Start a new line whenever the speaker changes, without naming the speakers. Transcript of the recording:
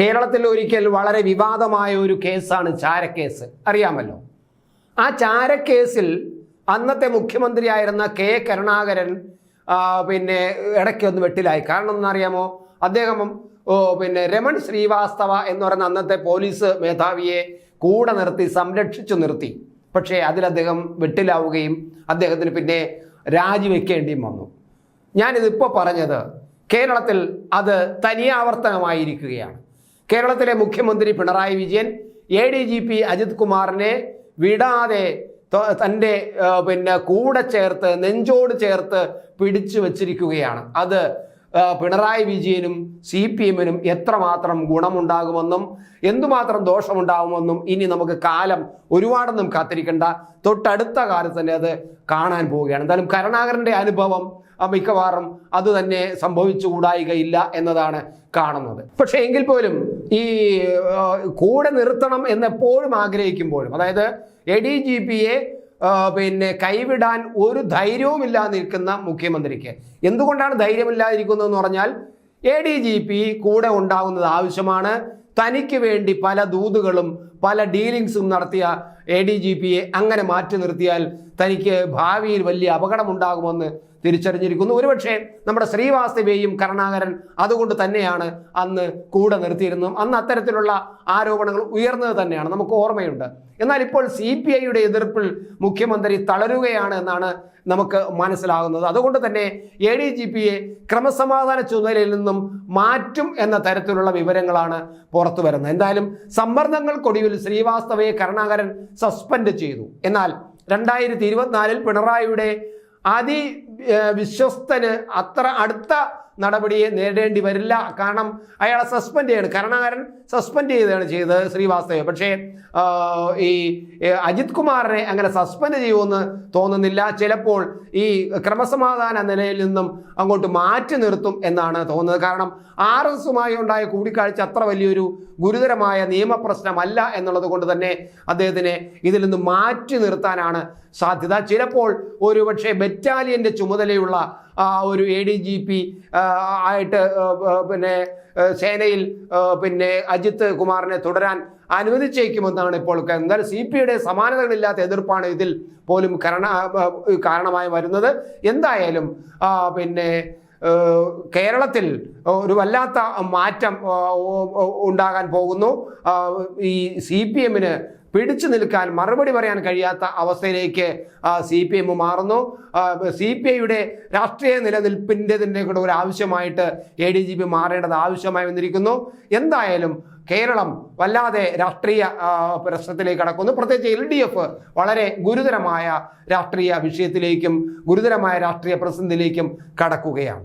കേരളത്തിൽ ഒരിക്കൽ വളരെ വിവാദമായ ഒരു കേസാണ് ചാരക്കേസ്. അറിയാമല്ലോ? ആ ചാരക്കേസിൽ അന്നത്തെ മുഖ്യമന്ത്രിയായിരുന്ന കെ. കരുണാകരൻ പിന്നെ ഇടയ്ക്ക് ഒന്ന് വെട്ടിലായി. കാരണം എന്നറിയാമോ? അദ്ദേഹം പിന്നെ രമൺ ശ്രീവാസ്തവ എന്ന് പറയുന്ന അന്നത്തെ പോലീസ് മേധാവിയെ കൂടെ നിർത്തി സംരക്ഷിച്ചു നിർത്തി. പക്ഷേ അതിൽ അദ്ദേഹം വെട്ടിലാവുകയും അദ്ദേഹത്തിന് പിന്നെ രാജിവെക്കേണ്ടിയും വന്നു. ഞാനിതിപ്പോൾ പറഞ്ഞത് കേരളത്തിൽ അത് തനിയാവർത്തനമായിരിക്കുകയാണ്. കേരളത്തിലെ മുഖ്യമന്ത്രി Pinarayi Vijayan A D G P Ajith കുമാറിനെ വിടാതെ തന്റെ പിന്നെ കൂടെ ചേർത്ത് നെഞ്ചോട് ചേർത്ത് പിടിച്ചു വച്ചിരിക്കുകയാണ്. അത് പിണറായി വിജയനും സി പി എമ്മിനും എത്രമാത്രം ഗുണമുണ്ടാകുമെന്നും എന്തുമാത്രം ദോഷമുണ്ടാകുമെന്നും ഇനി നമുക്ക് കാലം ഒരുപാടൊന്നും കാത്തിരിക്കേണ്ട. തൊട്ടടുത്ത കാലത്ത് തന്നെ അത് കാണാൻ പോവുകയാണ്. എന്തായാലും കരുണാകരന്റെ അനുഭവം മിക്കവാറും അത് തന്നെ സംഭവിച്ചുകൂടായികയില്ല എന്നതാണ് കാണുന്നത്. പക്ഷേ എങ്കിൽ പോലും ഈ കൂടെ നിർത്തണം എന്നെപ്പോഴും ആഗ്രഹിക്കുമ്പോഴും അതായത് എ ഡി ജി പിയെ പിന്നെ കൈവിടാൻ ഒരു ധൈര്യവുമില്ലാതെ നിൽക്കുന്ന മുഖ്യമന്ത്രിക്ക്. എന്തുകൊണ്ടാണ് ധൈര്യമില്ലാതിരിക്കുന്നതെന്ന് പറഞ്ഞാൽ എ ഡി ജി പി കൂടെ ഉണ്ടാകുന്നത് ആവശ്യമാണ്. തനിക്ക് വേണ്ടി പല ദൂതുകളും പല ഡീലിങ്സും നടത്തിയ എ ഡി ജി പിയെ അങ്ങനെ മാറ്റി നിർത്തിയാൽ തനിക്ക് ഭാവിയിൽ വലിയ അപകടമുണ്ടാകുമെന്ന് തിരിച്ചറിഞ്ഞിരിക്കുന്നു. ഒരുപക്ഷെ നമ്മുടെ ശ്രീവാസ്തവയെയും കരുണാകരൻ അതുകൊണ്ട് തന്നെയാണ് അന്ന് കൂടെ നിർത്തിയിരുന്നത്. അന്ന് അത്തരത്തിലുള്ള ആരോപണങ്ങൾ ഉയർന്നത് തന്നെയാണ്. നമുക്ക് ഓർമ്മയുണ്ട്. എന്നാൽ ഇപ്പോൾ സി പി ഐയുടെ എതിർപ്പിൽ മുഖ്യമന്ത്രി തളരുകയാണ് എന്നാണ് നമുക്ക് മനസ്സിലാകുന്നത്. അതുകൊണ്ട് തന്നെ എ ഡി ജി പിയെ ക്രമസമാധാന ചുമതലയിൽ നിന്നും മാറ്റും എന്ന തരത്തിലുള്ള വിവരങ്ങളാണ് പുറത്തു വരുന്നത്. എന്തായാലും സമ്മർദ്ദങ്ങൾക്കൊടുവിൽ ശ്രീവാസ്തവയെ കരുണാകരൻ സസ്പെൻഡ് ചെയ്തു. എന്നാൽ രണ്ടായിരത്തി ഇരുപത്തിനാലിൽ പിണറായിയുടെ അതി വിശ്വസ്തന് അത്ര അടുത്ത നടപടിയെ നേരിടേണ്ടി വരില്ല. കാരണം അയാളെ സസ്പെൻഡ് ചെയ്യണം. കരുണാകരൻ സസ്പെൻഡ് ചെയ്തതാണ് ചെയ്തത് ശ്രീവാസ്തവ. പക്ഷേ ഈ അജിത് കുമാറിനെ അങ്ങനെ സസ്പെൻഡ് ചെയ്യുമെന്ന് തോന്നുന്നില്ല. ചിലപ്പോൾ ഈ ക്രമസമാധാന നിലയിൽ നിന്നും അങ്ങോട്ട് മാറ്റി നിർത്തും എന്നാണ് തോന്നുന്നത്. കാരണം ആർ എസ് എസുമായി ഉണ്ടായ കൂടിക്കാഴ്ച അത്ര വലിയൊരു ഗുരുതരമായ നിയമപ്രശ്നമല്ല എന്നുള്ളത് കൊണ്ട് തന്നെ അദ്ദേഹത്തിനെ ഇതിൽ നിന്ന് മാറ്റി നിർത്താനാണ് സാധ്യത. ചിലപ്പോൾ ഒരുപക്ഷെ ബറ്റാലിയന്റെ ചുമതലയുള്ള ഒരു എ ഡി ജി പി ആയിട്ട് ആ, ആ, പിന്നെ സേനയിൽ പിന്നെ അജിത് കുമാറിനെ തുടരാൻ അനുവദിച്ചേക്കുമെന്നാണ് ഇപ്പോൾ എന്നാൽ സി പി യുടെ സമാനതകളില്ലാത്ത എതിർപ്പാണ് ഇതിൽ പോലും കരണ കാരണമായി വരുന്നത്. എന്തായാലും പിന്നെ കേരളത്തിൽ ഒരു വല്ലാത്ത മാറ്റം ആ, ഉണ്ടാകാൻ പോകുന്നു. ഈ സി പി എമ്മിന് പിടിച്ചു നിൽക്കാൻ മറുപടി പറയാൻ കഴിയാത്ത അവസ്ഥയിലേക്ക് സി പി എം മാറുന്നു. സി പി ഐയുടെ രാഷ്ട്രീയ നിലനിൽപ്പിന്റെ തന്നെ കൂടെ ഒരു ആവശ്യമായിട്ട് എ ഡി ജി പി മാറേണ്ടത് ആവശ്യമായി വന്നിരിക്കുന്നു. എന്തായാലും കേരളം വല്ലാതെ രാഷ്ട്രീയ പ്രശ്നത്തിലേക്ക് കടക്കുന്നു. പ്രത്യേകിച്ച് എൽ ഡി എഫ് വളരെ ഗുരുതരമായ രാഷ്ട്രീയ വിഷയത്തിലേക്കും ഗുരുതരമായ രാഷ്ട്രീയ പ്രതിസന്ധിയിലേക്കും കടക്കുകയാണ്.